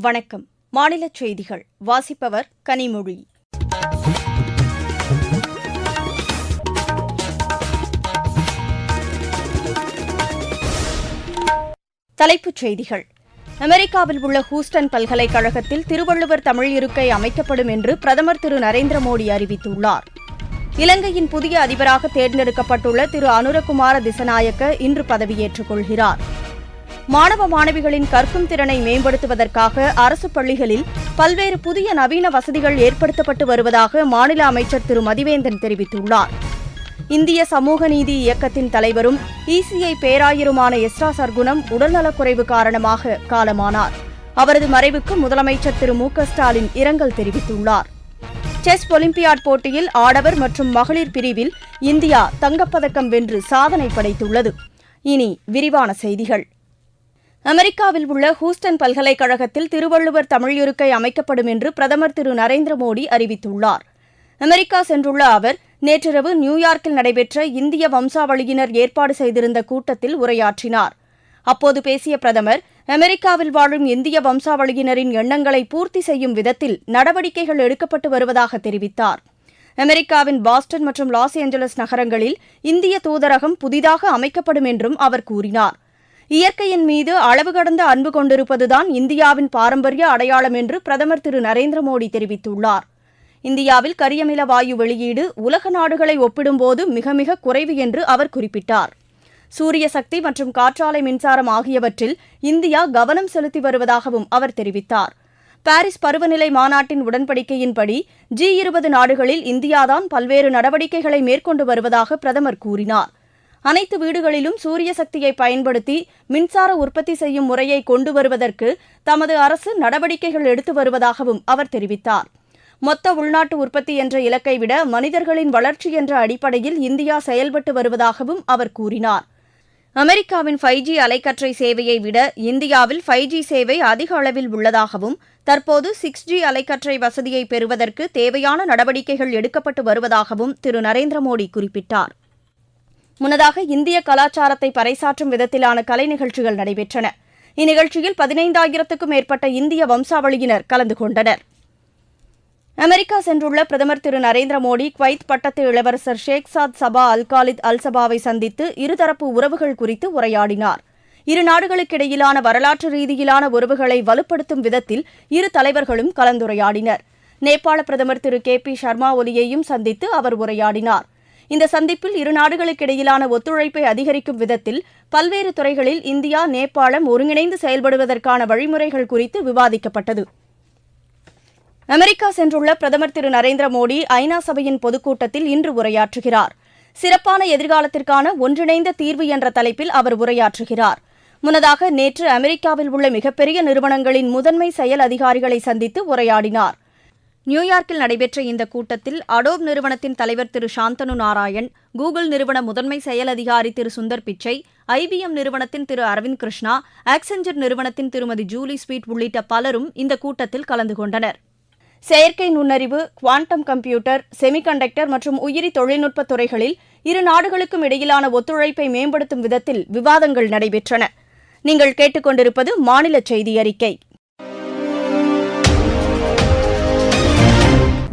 வணக்கம். மாநில செய்திகள். வாசிப்பவர் கனிமொழி. தலைப்புச் செய்திகள். அமெரிக்காவில் உள்ள ஹூஸ்டன் பல்கலைக்கழகத்தில் திருவள்ளுவர் தமிழ் இருக்கை அமைக்கப்படும் என்று பிரதமர் திரு நரேந்திர மோடி அறிவித்துள்ளார். இலங்கையின் புதிய அதிபராக தேர்ந்தெடுக்கப்பட்டுள்ள திரு அனுரகுமார திசநாயக்க இன்று பதவியேற்றுக் கொள்கிறாா் மாணவ மாணவிகளின் கற்கும் திறனை மேம்படுத்துவதற்காக அரசு பள்ளிகளில் பல்வேறு புதிய நவீன வசதிகள் ஏற்படுத்தப்பட்டு வருவதாக மாநில அமைச்சர் திரு. மதிவேந்தன் தெரிவித்துள்ளார். இந்திய சமூக நீதி இயக்கத்தின் தலைவரும் இசிஐ பேராயருமான எஸ்ரா சர்க்குணம் உடல்நலக்குறைவு காரணமாக காலமானார். அவரது மறைவுக்கு முதலமைச்சர் திரு. மு. ஸ்டாலின் இரங்கல் தெரிவித்துள்ளார். செஸ் ஒலிம்பியாட் போட்டியில் ஆடவர் மற்றும் மகளிர் பிரிவில் இந்தியா தங்கப்பதக்கம் வென்று சாதனை படைத்துள்ளது. இனி விரிவான செய்திகள். அமெரிக்காவில் உள்ள ஹூஸ்டன் பல்கலைக்கழகத்தில் திருவள்ளுவர் தமிழ் இருக்கை அமைக்கப்படும் என்று பிரதமர் திரு நரேந்திர மோடி அறிவித்துள்ளார். அமெரிக்கா சென்றுள்ள அவர் நேற்றிரவு நியூயார்க்கில் நடைபெற்ற இந்திய வம்சாவளியினர் ஏற்பாடு செய்திருந்த கூட்டத்தில் உரையாற்றினார். அப்போது பேசிய பிரதமர் அமெரிக்காவில் வாழும் இந்திய வம்சாவளியினரின் எண்ணங்களை பூர்த்தி செய்யும் விதத்தில் நடவடிக்கைகள் எடுக்கப்பட்டு வருவதாக தெரிவித்தார். அமெரிக்காவின் பாஸ்டன் மற்றும் லாஸ் ஏஞ்சலஸ் நகரங்களில் இந்திய தூதரகம் புதிதாக அமைக்கப்படும் என்றும் அவர் கூறினார். இயற்கையின் மீது அளவு கடந்த அன்பு கொண்டிருப்பதுதான் இந்தியாவின் பாரம்பரிய அடையாளம் என்று பிரதமர் திரு நரேந்திர மோடி தெரிவித்துள்ளார். இந்தியாவில் கரியமில வாயு வெளியீடு உலக நாடுகளை ஒப்பிடும்போது மிக மிக குறைவு என்று அவர் குறிப்பிட்டார். சூரிய சக்தி மற்றும் காற்றாலை மின்சாரம் ஆகியவற்றில் இந்தியா கவனம் செலுத்தி வருவதாகவும் அவர் தெரிவித்தார். பாரிஸ் பருவநிலை மாநாட்டின் உடன்படிக்கையின்படி ஜி இருபது நாடுகளில் இந்தியாதான் பல்வேறு நடவடிக்கைகளை மேற்கொண்டு வருவதாக பிரதமர் கூறினார். அனைத்து வீடுகளிலும் சூரிய சக்தியை பயன்படுத்தி மின்சார உற்பத்தி செய்யும் முறையை கொண்டு வருவதற்கு தமது அரசு நடவடிக்கைகள் எடுத்து வருவதாகவும் அவர் தெரிவித்தார். மொத்த உள்நாட்டு உற்பத்தி என்ற இலக்கை விட மனிதர்களின் வளர்ச்சி என்ற அடிப்படையில் இந்தியா செயல்பட்டு வருவதாகவும் அவர் கூறினார். அமெரிக்காவின் ஃபைவ் ஜி அலைக்கற்றை சேவையை விட இந்தியாவில் ஃபைவ் ஜி சேவை அதிக அளவில் உள்ளதாகவும் தற்போது சிக்ஸ் ஜி அலைக்கற்றை வசதியை பெறுவதற்கு தேவையான நடவடிக்கைகள் எடுக்கப்பட்டு வருவதாகவும் திரு. நரேந்திர மோடி குறிப்பிட்டார். முன்னதாக இந்திய கலாச்சாரத்தை பறைசாற்றும் விதத்திலான கலை நிகழ்ச்சிகள் நடைபெற்றன. இந்நிகழ்ச்சியில் பதினைந்தாயிரத்துக்கும் மேற்பட்ட இந்திய வம்சாவளியினர் கலந்து கொண்டனர். அமெரிக்கா சென்றுள்ள பிரதமர் திரு நரேந்திர மோடி குவைத் பட்டத்து இளவரசர் ஷேக் சாத் சபா அல் காலித் அல் சபாவை சந்தித்து இருதரப்பு உறவுகள் குறித்து உரையாடினார். இரு நாடுகளுக்கிடையிலான வரலாற்று ரீதியிலான உறவுகளை வலுப்படுத்தும் விதத்தில் இரு தலைவர்களும் கலந்துரையாடினர். நேபாள பிரதமர் திரு கே பி சர்மா ஒலியையும் சந்தித்து அவர் உரையாடினார். இந்த சந்திப்பில் இரு நாடுகளுக்கிடையிலான ஒத்துழைப்பை அதிகரிக்கும் விதத்தில் பல்வேறு துறைகளில் இந்தியா நேபாளம் ஒருங்கிணைந்து செயல்படுவதற்கான வழிமுறைகள் குறித்து விவாதிக்கப்பட்டது. அமெரிக்கா சென்றுள்ள பிரதமர் திரு நரேந்திர மோடி ஐநா சபையின் பொதுக்கூட்டத்தில் இன்று உரையாற்றுகிறார். சிறப்பான எதிர்காலத்திற்கான ஒன்றிணைந்த தீர்வு என்ற தலைப்பில் அவர் உரையாற்றுகிறார். முன்னதாக நேற்று அமெரிக்காவில் உள்ள மிகப்பெரிய நிறுவனங்களின் முதன்மை செயல் அதிகாரிகளை சந்தித்து உரையாடினார். நியூயார்க்கில் நடைபெற்ற இந்த கூட்டத்தில் அடோப் நிறுவனத்தின் தலைவர் திரு சாந்தனு நாராயண் கூகுள் நிறுவன முதன்மை செயல் அதிகாரி திரு சுந்தர் பிச்சை ஐபிஎம் நிறுவனத்தின் திரு அரவிந்த் கிருஷ்ணா ஆக்செஞ்சர் நிறுவனத்தின் திருமதி ஜூலி ஸ்வீட் உள்ளிட்ட பலரும் இந்த கூட்டத்தில் கலந்து கொண்டனர். செயற்கை நுண்ணறிவு குவாண்டம் கம்ப்யூட்டர் செமிகண்டக்டர் மற்றும் உயிரி தொழில்நுட்ப துறைகளில் இரு நாடுகளுக்கும் இடையிலான ஒத்துழைப்பை மேம்படுத்தும் விதத்தில் விவாதங்கள் நடைபெற்றன. நீங்கள் கேட்டுக்கொண்டிருப்பது மாநில செய்தி அறிக்கை.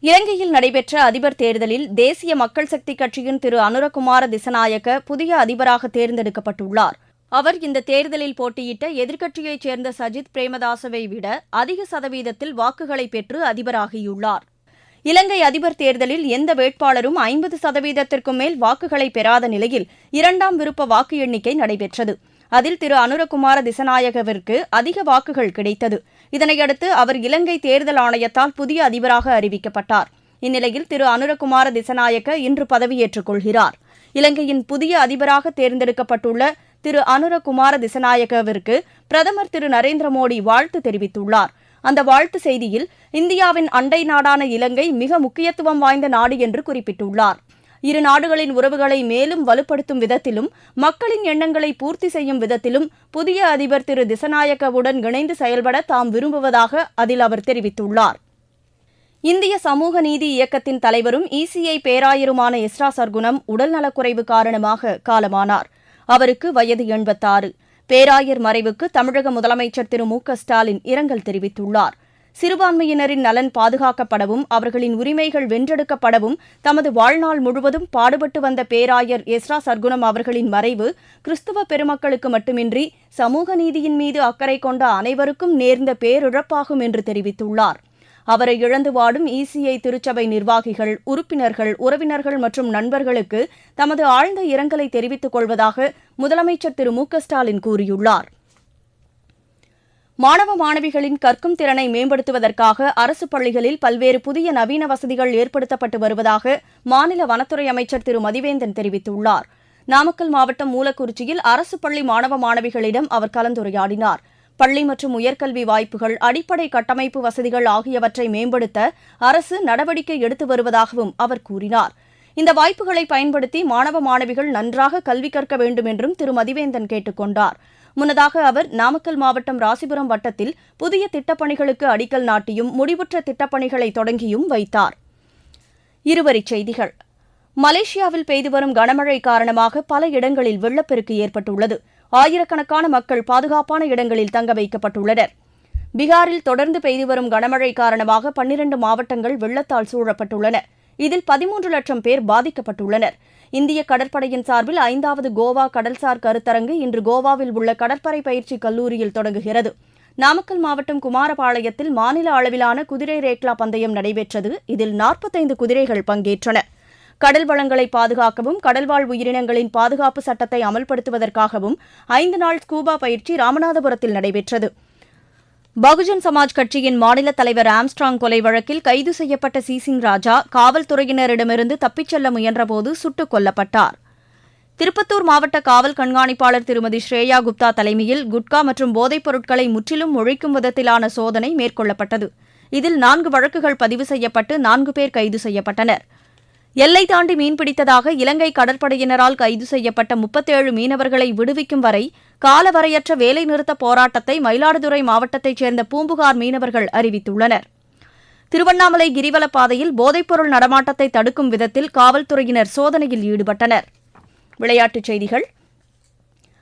இலங்கையில் நடைபெற்ற அதிபர் தேர்தலில் தேசிய மக்கள் சக்தி கட்சியின் திரு அனுரகுமார திசநாயக்க புதிய அதிபராக தேர்ந்தெடுக்கப்பட்டுள்ளார். அவர் இந்த தேர்தலில் போட்டியிட்ட எதிர்க்கட்சியைச் சேர்ந்த சஜித் பிரேமதாசவை விட அதிக சதவீதத்தில் வாக்குகளை பெற்று அதிபராகியுள்ளார். இலங்கை அதிபர் தேர்தலில் எந்த வேட்பாளரும் ஐம்பது சதவீதத்திற்கும் மேல் வாக்குகளை பெறாத நிலையில் இரண்டாம் விருப்ப வாக்கு எண்ணிக்கை நடைபெற்றது. அதில் திரு அனுரகுமார திசநாயகவிற்கு அதிக வாக்குகள் கிடைத்தது. இதனையடுத்து அவர் இலங்கை தேர்தல் ஆணையத்தால் புதிய அதிபராக அறிவிக்கப்பட்டார். இந்நிலையில் திரு அனுரகுமார திசநாயக்க இன்று பதவியேற்றுக் கொள்கிறார். இலங்கையின் புதிய அதிபராக தேர்ந்தெடுக்கப்பட்டுள்ள திரு அனுரகுமார திசநாயகவிற்கு பிரதமர் திரு நரேந்திர மோடி வாழ்த்து தெரிவித்துள்ளார். அந்த வாழ்த்து செய்தியில் இந்தியாவின் அண்டை நாடான இலங்கை மிக முக்கியத்துவம் வாய்ந்த நாடு என்று குறிப்பிட்டுள்ளார். இரு நாடுகளின் உறவுகளை மேலும் வலுப்படுத்தும் விதத்திலும் மக்களின் எண்ணங்களை பூர்த்தி செய்யும் விதத்திலும் புதிய அதிபர் திரு திசநாயக்கவுடன் இணைந்து செயல்பட தாம் விரும்புவதாக அதில் அவர் தெரிவித்துள்ளார். இந்திய சமூக நீதி இயக்கத்தின் தலைவரும் இசிஐ பேராயருமான எஸ்ரா சர்க்குணம் உடல்நலக்குறைவு காரணமாக காலமானார். அவருக்கு வயது எண்பத்தாறு. பேராயர் மறைவுக்கு தமிழக முதலமைச்சர் திரு மு க ஸ்டாலின் இரங்கல் தெரிவித்துள்ளார். சிறுபான்மையினரின் நலன் பாதுகாக்கப்படவும் அவர்களின் உரிமைகள் வென்றெடுக்கப்படவும் தமது வாழ்நாள் முழுவதும் பாடுபட்டு வந்த பேராயர் எஸ்ரா சர்க்குணம் அவர்களின் மறைவு கிறிஸ்துவ பெருமக்களுக்கு மட்டுமின்றி சமூக நீதியின் மீது அக்கறை கொண்ட அனைவருக்கும் நேர்ந்த பேரிழப்பாகும் என்று தெரிவித்துள்ளார். அவரை இழந்து வாடும் இசிஐ திருச்சபை நிர்வாகிகள் உறுப்பினர்கள் உறவினர்கள் மற்றும் நண்பர்களுக்கு தமது ஆழ்ந்த இரங்கலை தெரிவித்துக் கொள்வதாக முதலமைச்சர் திரு மு க ஸ்டாலின் கூறியுள்ளார். மாணவ மாணவிகளின் கற்கும் திறனை மேம்படுத்துவதற்காக அரசு பள்ளிகளில் பல்வேறு புதிய நவீன வசதிகள் ஏற்படுத்தப்பட்டு வருவதாக மாநில வனத்துறை அமைச்சர் திரு. மதிவேந்தன் தெரிவித்துள்ளார். நாமக்கல் மாவட்டம் மூலக்குறிச்சியில் அரசு பள்ளி மாணவ மாணவிகளிடம் அவர் கலந்துரையாடினார். பள்ளி மற்றும் உயர்கல்வி வாய்ப்புகள் அடிப்படை கட்டமைப்பு வசதிகள் ஆகியவற்றை மேம்படுத்த அரசு நடவடிக்கை எடுத்து வருவதாகவும் அவர் கூறினார். இந்த வாய்ப்புகளை பயன்படுத்தி மாணவ மாணவிகள் நன்றாக கல்வி கற்க வேண்டும் என்றும் திரு. மதிவேந்தன் கேட்டுக் கொண்டாா் முன்னதாக அவர் நாமக்கல் மாவட்டம் ராசிபுரம் வட்டத்தில் புதிய திட்டப்பணிகளுக்கு அடிக்கல் நாட்டியும் முடிவுற்ற திட்டப்பணிகளை தொடங்கியும் வைத்தார். இருவரிச் செய்திகள். மலேசியாவில் பெய்து வரும் கனமழை காரணமாக பல இடங்களில் வெள்ளப்பெருக்கு ஏற்பட்டுள்ளது. ஆயிரக்கணக்கான மக்கள் பாதுகாப்பான இடங்களில் தங்க வைக்கப்பட்டுள்ளனர். பீகாரில் தொடர்ந்து பெய்து வரும் கனமழை காரணமாக பன்னிரண்டு மாவட்டங்கள் வெள்ளத்தால் சூழப்பட்டுள்ளன. இதில் பதிமூன்று லட்சம் பேர் பாதிக்கப்பட்டுள்ளனர். இந்திய கடற்படையின் சார்பில் ஐந்தாவது கோவா கடல்சார் கருத்தரங்கு இன்று கோவாவில் உள்ள கடற்படை பயிற்சி கல்லூரியில் தொடங்குகிறது. நாமக்கல் மாவட்டம் குமாரபாளையத்தில் மாநில அளவிலான குதிரை ரேக்லா பந்தயம் நடைபெற்றது. இதில் நாற்பத்தைந்து குதிரைகள் பங்கேற்றன. கடல் வளங்களை பாதுகாக்கவும் கடல்வாழ் உயிரினங்களின் பாதுகாப்பு சட்டத்தை அமல்படுத்துவதற்காகவும் ஐந்து நாள் ஸ்கூபா பயிற்சி ராமநாதபுரத்தில் நடைபெற்றது. பகுஜன் சமாஜ் கட்சியின் மாநில தலைவர் ஆம்ஸ்ட்ராங் கொலை வழக்கில் கைது செய்யப்பட்ட சிசிங் ராஜா காவல்துறையினரிடமிருந்து தப்பிச் செல்ல முயன்றபோது சுட்டுக் கொல்லப்பட்டார். திருப்பத்தூர் மாவட்ட காவல் கண்காணிப்பாளர் திருமதி ஸ்ரேயா குப்தா தலைமையில் குட்கா மற்றும் போதைப் பொருட்களை முற்றிலும் ஒழிக்கும் விதத்திலான சோதனை மேற்கொள்ளப்பட்டது. இதில் நான்கு வழக்குகள் பதிவு செய்யப்பட்டு நான்கு பேர் கைது செய்யப்பட்டனா் எல்லை தாண்டி மீன்பிடித்ததாக இலங்கை கடற்படையினரால் கைது செய்யப்பட்ட முப்பத்தேழு மீனவர்களை விடுவிக்கும் வரை காலவரையற்ற வேலைநிறுத்த போராட்டத்தை மயிலாடுதுறை மாவட்டத்தைச் சேர்ந்த பூம்புகார் மீனவர்கள் அறிவித்துள்ளனர். திருவண்ணாமலை கிரிவல பாதையில் போதைப்பொருள் நடமாட்டத்தை தடுக்கும் விதத்தில் காவல்துறையினர் சோதனையில் ஈடுபட்டனர். விளையாட்டுச் செய்திகள்.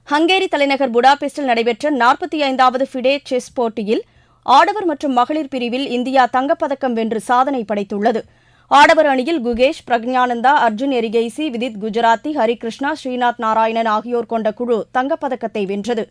ஹங்கேரி தலைநகர் புடாபெஸ்டில் நடைபெற்ற நாற்பத்தி ஐந்தாவது ஃபிடே செஸ் போட்டியில் ஆடவர் மற்றும் மகளிர் பிரிவில் இந்தியா தங்கப்பதக்கம் வென்று சாதனை படைத்துள்ளது. ஆடவர் அணியில் குகேஷ் பிரக்ஞானந்தா அர்ஜுன் எரிகெய்சி விதித் குஜராத்தி ஹரிகிருஷ்ணா ஸ்ரீநாத் நாராயணன் ஆகியோர் கொண்ட குழு தங்கப்பதக்கத்தை வென்றது.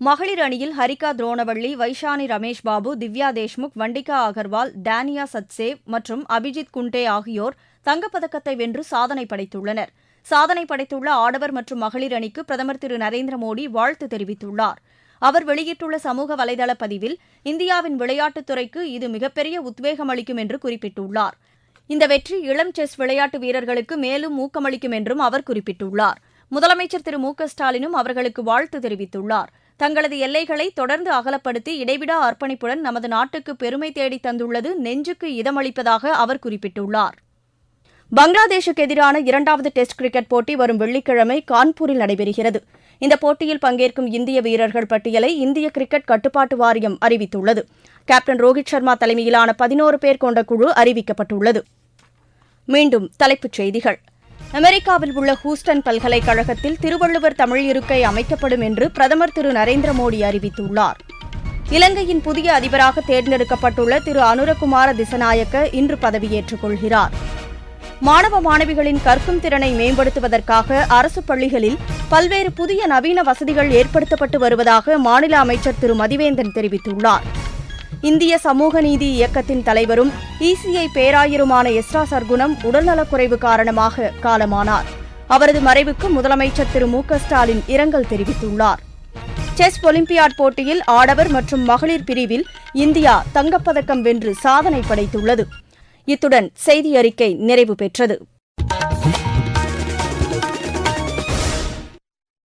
மகளிர் அணியில் ஹரிகா துரோணவள்ளி வைஷானி ரமேஷ் பாபு திவ்யா தேஷ்முக் வண்டிகா அகர்வால் டேனியா சத்சேவ் மற்றும் அபிஜித் குண்டே ஆகியோர் தங்கப்பதக்கத்தை வென்று சாதனை படைத்துள்ளனர். சாதனை படைத்துள்ள ஆடவர் மற்றும் மகளிர் அணிக்கு பிரதமர் திரு நரேந்திர மோடி வாழ்த்து தெரிவித்துள்ளார். அவர் வெளியிட்டுள்ள சமூக வலைதள பதிவில் இந்தியாவின் விளையாட்டுத் துறைக்கு இது மிகப்பெரிய உத்வேகம் அளிக்கும் என்று குறிப்பிட்டுள்ளார். இந்த வெற்றி இளம் செஸ் விளையாட்டு வீரர்களுக்கு மேலும் ஊக்கமளிக்கும் என்றும் அவர் குறிப்பிட்டுள்ளார். முதலமைச்சர் திரு மு க ஸ்டாலினும் அவர்களுக்கு வாழ்த்து தெரிவித்துள்ளார். தங்களது எல்லைகளை தொடர்ந்து அகலப்படுத்தி இடைவிடா அர்ப்பணிப்புடன் நமது நாட்டுக்கு பெருமை தேடி தந்துள்ளது நெஞ்சுக்கு இதமளிப்பதாக அவர் குறிப்பிட்டுள்ளார். பங்களாதேஷுக்கு எதிரான இரண்டாவது டெஸ்ட் கிரிக்கெட் போட்டி வரும் வெள்ளிக்கிழமை கான்பூரில் நடைபெறுகிறது. இந்த போட்டியில் பங்கேற்கும் இந்திய வீரர்கள் பட்டியலை இந்திய கிரிக்கெட் கட்டுப்பாட்டு வாரியம் அறிவித்துள்ளது. கேப்டன் ரோஹித் சர்மா தலைமையிலான பதினோரு பேர் கொண்ட குழு அறிவிக்கப்பட்டுள்ளது. மீண்டும் தலைப்புச் செய்திகள். அமெரிக்காவில் உள்ள ஹூஸ்டன் பல்கலைக்கழகத்தில் திருவள்ளுவர் தமிழ் இருக்கை அமைக்கப்படும் என்று பிரதமர் திரு நரேந்திர மோடி அறிவித்துள்ளார். இலங்கையின் புதிய அதிபராக தேர்ந்தெடுக்கப்பட்டுள்ள திரு அனுரகுமார திசநாயக்க இன்று பதவியேற்றுக் கொள்கிறார். மாணவ மாணவிகளின் கற்கும் திறனை மேம்படுத்துவதற்காக அரசு பள்ளிகளில் பல்வேறு புதிய நவீன வசதிகள் ஏற்படுத்தப்பட்டு வருவதாக மாநில அமைச்சர் திரு. மதிவேந்தன் தெரிவித்துள்ளார். இந்திய சமூக நீதி இயக்கத்தின் தலைவரும் இசிஐ பேராயருமான எஸ்ரா சர்க்குணம் உடல்நலக்குறைவு காரணமாக காலமானார். அவரது மறைவுக்கு முதலமைச்சர் திரு. மு ஸ்டாலின் இரங்கல் தெரிவித்துள்ளார். செஸ் ஒலிம்பியாட் போட்டியில் ஆடவர் மற்றும் மகளிர் பிரிவில் இந்தியா தங்கப்பதக்கம் வென்று சாதனை படைத்துள்ளது. இத்துடன் செய்தி அறிக்கை நிறைவு பெற்றது.